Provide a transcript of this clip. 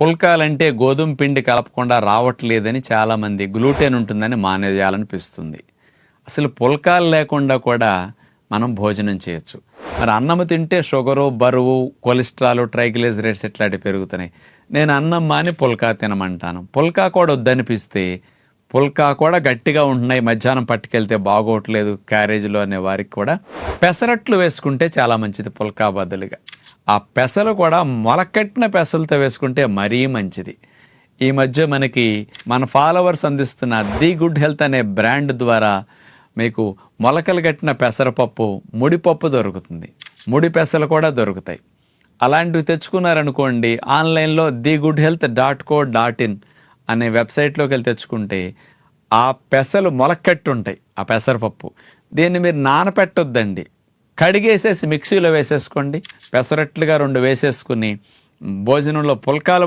పుల్కాలంటే గోధుమ పిండి కలపకుండా రావట్లేదని చాలామంది గ్లూటెన్ ఉంటుందని మానేయాలనిపిస్తుంది. అసలు పుల్కాలు లేకుండా కూడా మనం భోజనం చేయొచ్చు. మరి అన్నం తింటే షుగరు బరువు కొలెస్ట్రాల్ ట్రైగ్లిజరైడ్స్ ఇట్లాంటివి పెరుగుతున్నాయి. నేను అన్నం మాని పుల్కా తినమంటాను. పుల్కా కూడా వద్దనిపిస్తే పుల్కా కూడా గట్టిగా ఉంటున్నాయి. మధ్యాహ్నం పట్టుకెళ్తే బాగోట్లేదు క్యారేజీలో అనే వారికి కూడా పెసరట్లు వేసుకుంటే చాలా మంచిది పుల్కా బదులుగా. ఆ పెసలు కూడా మొలకట్టిన పెసలతో వేసుకుంటే మరీ మంచిది. ఈ మధ్య మనకి మన ఫాలోవర్స్ అందిస్తున్న ది గుడ్ హెల్త్ అనే బ్రాండ్ ద్వారా మీకు మొలకలు కట్టిన పెసరపప్పు ముడిపప్పు దొరుకుతుంది. ముడి పెసలు కూడా దొరుకుతాయి. అలాంటివి తెచ్చుకున్నారనుకోండి ఆన్లైన్లో the good health dot co dot in అనే వెబ్సైట్లోకి వెళ్ళి తెచ్చుకుంటే ఆ పెసలు మొలకెట్టు ఉంటాయి ఆ పెసరపప్పు. దీన్ని మీరు నానపెట్టొద్దండి. కడిగేసేసి మిక్సీలో వేసేసుకోండి. పెసరట్లుగా రెండు వేసేసుకుని భోజనంలో పుల్కాలు